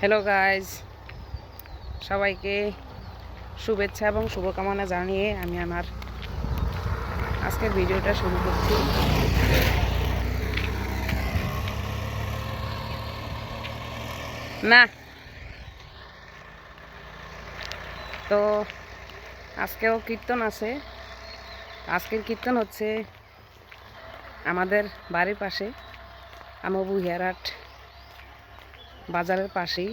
Hello guys সবাইকে শুভেচ্ছা এবং শুভকামনা জানিয়ে আমি আমার আজকের ভিডিওটা শুরু করছি। না। তো আজকেও কীর্তন আছে। আজকের কীর্তন হচ্ছে আমাদের বাড়ির পাশে আমবু হেয়ারহাট বাজারের পাশেই।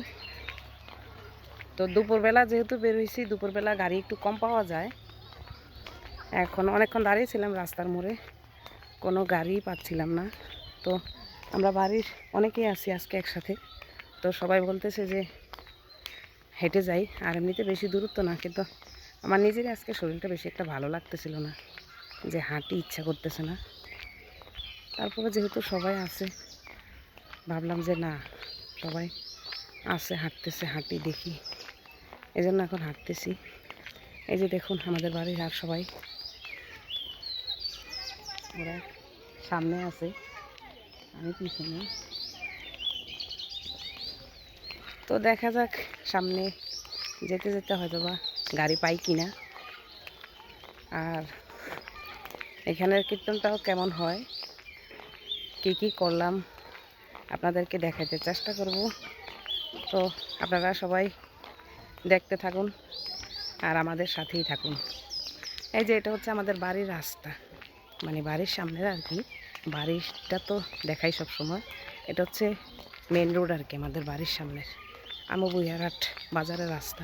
তো দুপুরবেলা যেহেতু বের হয়েছি দুপুরবেলা গাড়ি একটু কম পাওয়া যায়। এখন অনেকক্ষণ দাঁড়িয়েছিলাম রাস্তার মোড়ে, কোনো গাড়ি পাচ্ছিলাম না। তো আমরা বাড়ির অনেকেই আছি আজকে একসাথে। তো সবাই বলতেছে যে হেঁটে যাই, আর এমনিতে বেশি দূরত্ব না, কিন্তু আমার নিজেরই আজকে শরীরটা বেশি একটা ভালো লাগতেছিল না, যে হাঁটি ইচ্ছা করতেছে না। তারপরে যেহেতু সবাই আছে, ভাবলাম যে না সবাই আছে হাঁটতেছে, হাঁটি দেখি। এই জন্য এখন হাঁটতেছি। এই যে দেখুন আমাদের বাড়ির আর সবাই। ওরা সামনে আছে। আমি পিছনে। তো দেখা যাক সামনে যেতে যেতে হয়তো বা গাড়ি পাই কিনা। আর এখানের কীর্তনটাও কেমন হয়? কি কি করলাম? আপনাদেরকে দেখাইতে চেষ্টা করব। তো আপনারা সবাই দেখতে থাকুন আর আমাদের সাথেই থাকুন। এই যে এটা হচ্ছে আমাদের বাড়ির রাস্তা। মানে বাড়ির সামনের আর কি। বাড়িটা তো দেখাই সব সময়। এটা হচ্ছে মেন রোড আর কি, আমাদের বাড়ির সামনের। আমু বুইয়ারহাট বাজারের রাস্তা।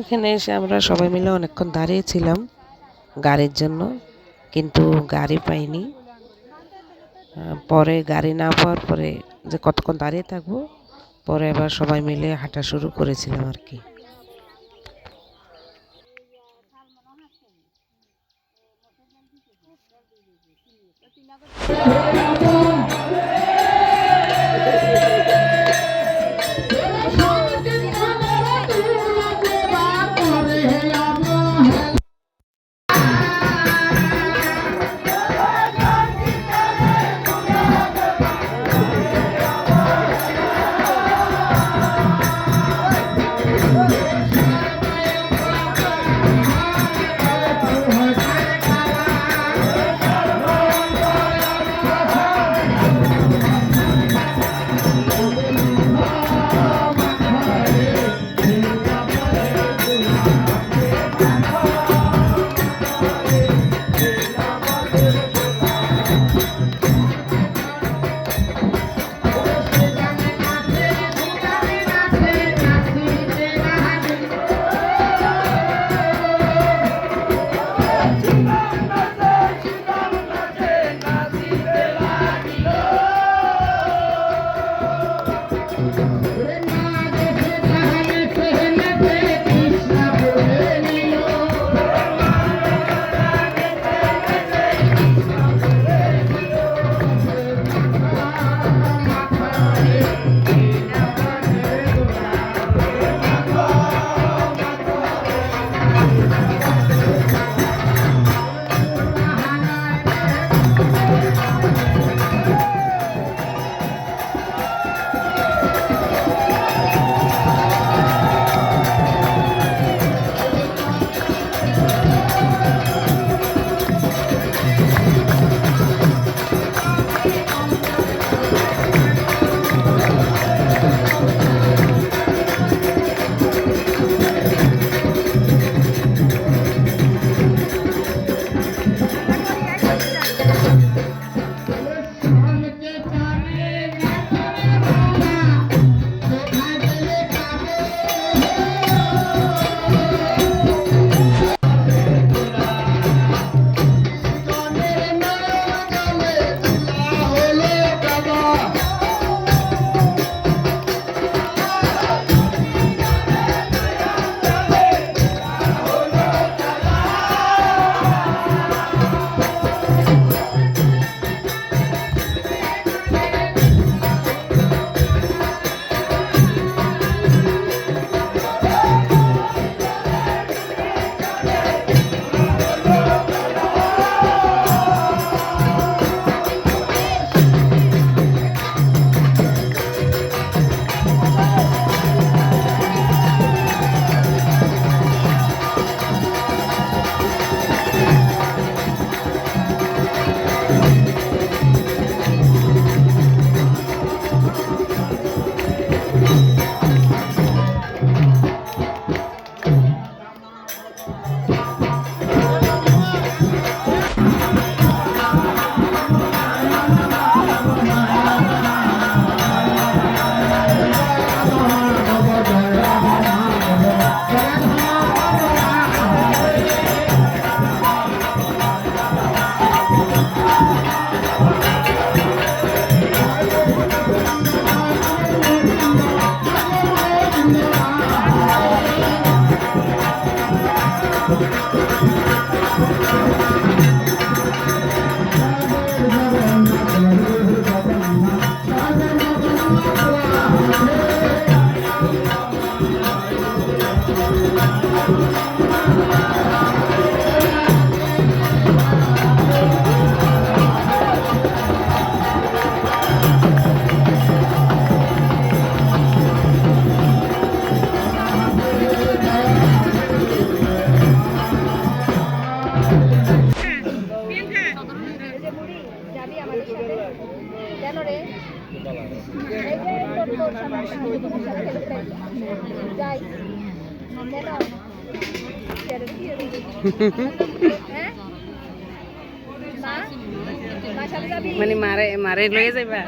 এখানে এসে আমরা সবাই মিলে অনেকক্ষণ দাঁড়িয়েছিলাম গাড়ির জন্য, কিন্তু গাড়ি পাইনি পরে গাড়ি না পাওয়ার পরে যে কতক্ষণ দাঁড়িয়ে থাকব, পরে আবার সবাই মিলে হাঁটা শুরু করেছিলাম আর কি Thank you. মানে মারে মারে লয়ে যাইবা?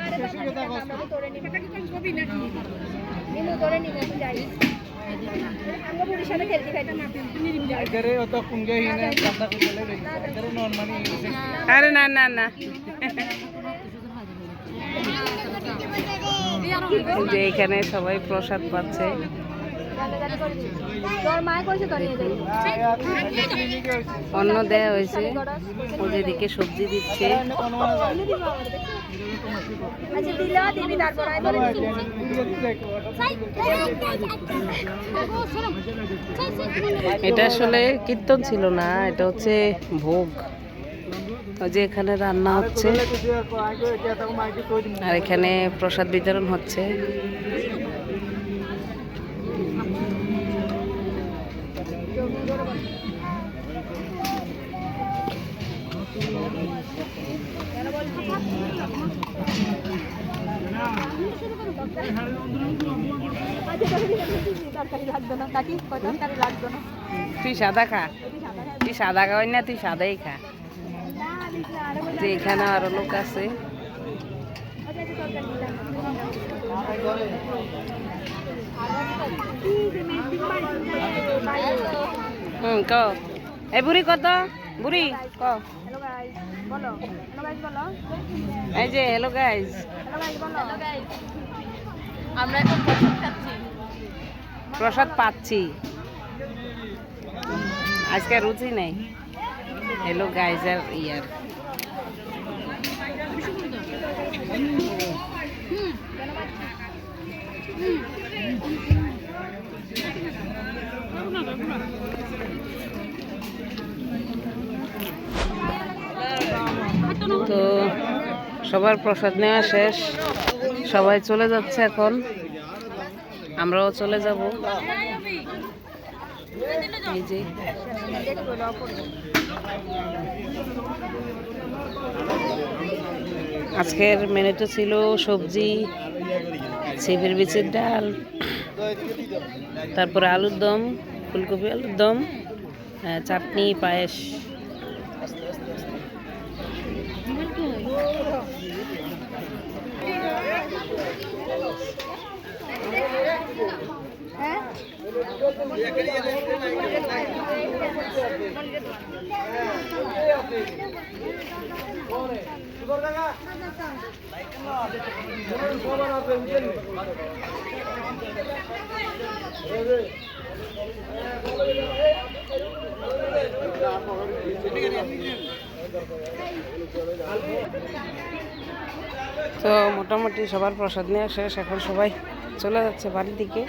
আরে না না না। যে এখানে সবাই প্রসাদ পাচ্ছে। অন্ন দেয়া হয়েছে ও যেদিকে সবজি দিচ্ছে। এটা আসলে কীর্তন ছিল না, এটা হচ্ছে ভোগ। ওই যে এখানে রান্না হচ্ছে আর এখানে প্রসাদ বিতরণ হচ্ছে। তুই সাদা খা। তুই সাদা খাওয়াই না তুই সাদাই খা। যে এখানে আরও লোক আছে। হুম ক। এই বুড়ি কত? বুড়ি ক। এই যে হ্যালো গাইজ আমরা এখন প্রসাদ পাচ্ছি। আজকে রুচি নেই। হ্যালো গাইজ আর ইয়ার তো সবার প্রসাদ নেওয়া শেষ। সবাই চলে যাচ্ছে এখন। আমরাও চলে যাব। এই যে। আজকের মেনুতে ছিল সবজি ছিপের বিচের ডাল, তারপরে আলুর দম, ফুলকপি আলুর দম চাটনি, পায়েস। হ্যাঁ তো মোটামুটি সবার প্রসাদ নেওয়া শেষ এখন সবাই চলে যাচ্ছে বাড়ির দিকে।